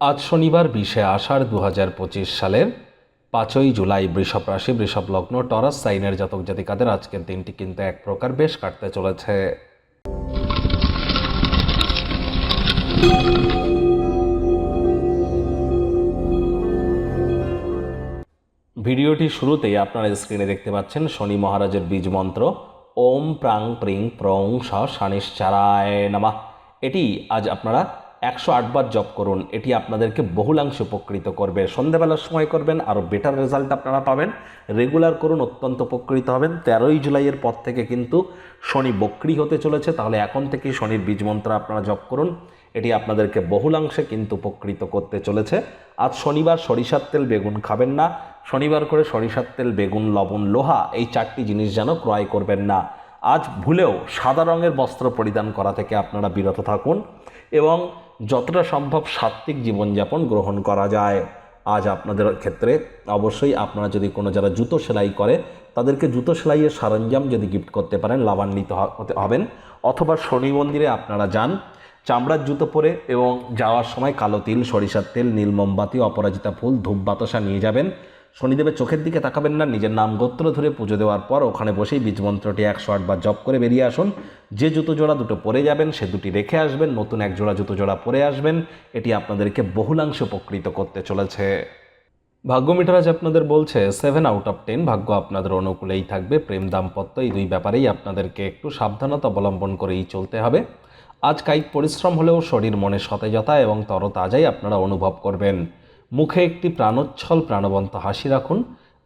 আজ শনিবার বিশে আষাঢ় দু হাজার পঁচিশ সালের পাঁচই জুলাই বৃষভ রাশি, বৃষভ লগ্ন, টরাস সাইনের জাতক জাতিকাদের আজকের দিনটি কিন্তু এক প্রকার বেশ কাটতে চলেছে। ভিডিওটি শুরুতেই আপনারা স্ক্রিনে দেখতে পাচ্ছেন, শনি মহারাজের বীজ মন্ত্র, ওম প্রাং প্রিং প্রং স শানিশ্চারায় নামা। এটি আজ আপনারা একশো আটবার জব করুন, এটি আপনাদেরকে বহুলাংশে উপকৃত করবে। সন্ধেবেলার সময় করবেন আরও বেটার রেজাল্ট আপনারা পাবেন। রেগুলার করুন, অত্যন্ত উপকৃত হবেন। তেরোই জুলাইয়ের পর থেকে কিন্তু শনি বক্রি হতে চলেছে, তাহলে এখন থেকেই শনির বীজ মন্ত্র আপনারা জপ করুন। এটি আপনাদেরকে বহুলাংশে কিন্তু উপকৃত করতে চলেছে। আজ শনিবার সরিষার তেল বেগুন খাবেন না। শনিবার করে সরিষার তেল, বেগুন, লবণ, লোহা, এই চারটি জিনিস যেন ক্রয় করবেন না। আজ ভুলেও সাদা রঙের বস্ত্র পরিধান করা থেকে আপনারা বিরত থাকুন এবং যতটা সম্ভব সাত্ত্বিক জীবনযাপন গ্রহণ করা যায়। আজ আপনাদের ক্ষেত্রে অবশ্যই আপনারা যদি কোনো যারা জুতো সেলাই করে, তাদেরকে জুতো সেলাইয়ের সরঞ্জাম যদি গিফট করতে পারেন, লাভান্বিত হবেন। অথবা শনি মন্দিরে আপনারা যান, চামড়ার জুতো পরে এবং যাওয়ার সময় কালো তিল, সরিষার তেল, নীল মোমবাতি, অপরাজিতা ফুল ধূপ বাতাসা নিয়ে যাবেন। শনিদেবের চোখের দিকে তাকাবেন না, নিজের নাম গোত্র ধরে পুজো দেওয়ার পর ওখানে বসেই বীজ মন্ত্রটি একশো আটবার জপ করে বেরিয়ে আসুন। যে জুতো জোড়া দুটো পরে যাবেন, সে দুটি রেখে আসবেন, নতুন এক জোড়া জুতো জোড়া পরে আসবেন, এটি আপনাদেরকে বহুলাংশে উপকৃত করতে চলেছে। ভাগ্য মিটার আজ আপনাদের বলছে সেভেন আউট অফ টেন ভাগ্য আপনাদের অনুকূলেই থাকবে, প্রেম দাম্পত্য এই দুই ব্যাপারেই আপনাদেরকে একটু সাবধানতা অবলম্বন করেই চলতে হবে। আজ কায়িক পরিশ্রম হলেও শরীর মনে সতেজতা এবং তরতাজাই আপনারা অনুভব করবেন। মুখে একটি প্রাণোচ্ছল প্রাণবন্ত হাসি রাখুন।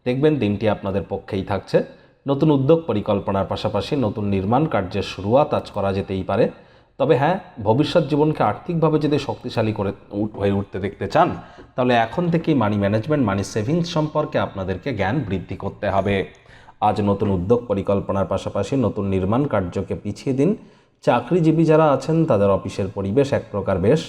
দেখবেন দিনটি আপনাদের পক্ষেই থাকছে। নতুন উদ্যোগ পরিকল্পনার পাশাপাশি নতুন নির্মাণ কার্যের শুরুয়াত আজ করা যেতেই পারে। তবে হ্যাঁ ভবিষ্যৎ জীবনকে আর্থিকভাবে যদি শক্তিশালী করে হয়ে উঠতে দেখতে চান, তাহলে এখন থেকেই মানি ম্যানেজমেন্ট মানি সেভিংস সম্পর্কে আপনাদেরকে জ্ঞান বৃদ্ধি করতে হবে। আজ নতুন উদ্যোগ পরিকল্পনার পাশাপাশি নতুন নির্মাণ কার্যকে পিছিয়ে দিন। চাকরিজীবী যারা আছেন, তাদের অফিসের পরিবেশ এক প্রকার বেশ।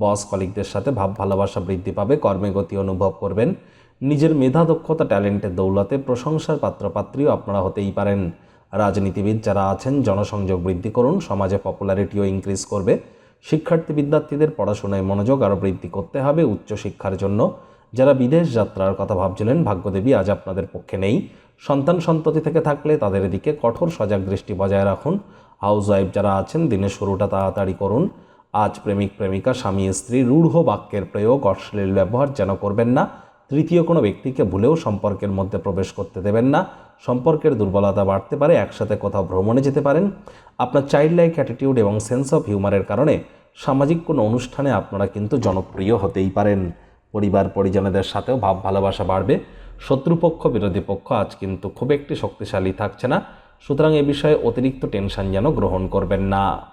বস কলিগদের সাথে ভাব ভালোবাসা বৃদ্ধি পাবে, কর্মে গতি অনুভব করবেন। নিজের মেধা, দক্ষতা, ট্যালেন্টের দৌলতে প্রশংসার পাত্রপাত্রীও আপনারা হতেই পারেন। রাজনীতিবিদ যারা আছেন, জনসংযোগ বৃদ্ধি করুন, সমাজে পপুলারিটিও ইনক্রিজ করবে। শিক্ষার্থী বিদ্যার্থীদের পড়াশোনায় মনোযোগ আরও বৃদ্ধি করতে হবে উচ্চশিক্ষার জন্য। যারা বিদেশ যাত্রার কথা ভাবছিলেন, ভাগ্যদেবী আজ আপনাদের পক্ষে নেই। সন্তান সন্ততি থেকে থাকলে তাদের দিকে কঠোর সজাগ দৃষ্টি বজায় রাখুন। হাউস ওয়াইফ যারা আছেন, দিনের শুরুটা তাড়াতাড়ি করুন। আজ প্রেমিক প্রেমিকা, স্বামী স্ত্রী রূঢ় বাক্যের প্রয়োগ অশ্লীল ব্যবহার যেন করবেন না। তৃতীয় কোনো ব্যক্তিকে ভুলেও সম্পর্কের মধ্যে প্রবেশ করতে দেবেন না। সম্পর্কের দুর্বলতা বাড়তে পারে, একসাথে কোথাও ভ্রমণে যেতে পারেন। আপনার চাইল্ড লাইক অ্যাটিটিউড এবং সেন্স অফ হিউমারের কারণে সামাজিক কোনো অনুষ্ঠানে আপনারা কিন্তু জনপ্রিয় হতেই পারেন। পরিবার পরিজনদের সাথেও ভাব ভালোবাসা বাড়বে। শত্রুপক্ষ, বিরোধী পক্ষ আজ কিন্তু খুব একটি শক্তিশালী থাকছে না। সুতরাং এ বিষয়ে অতিরিক্ত টেনশন যেন গ্রহণ করবেন না।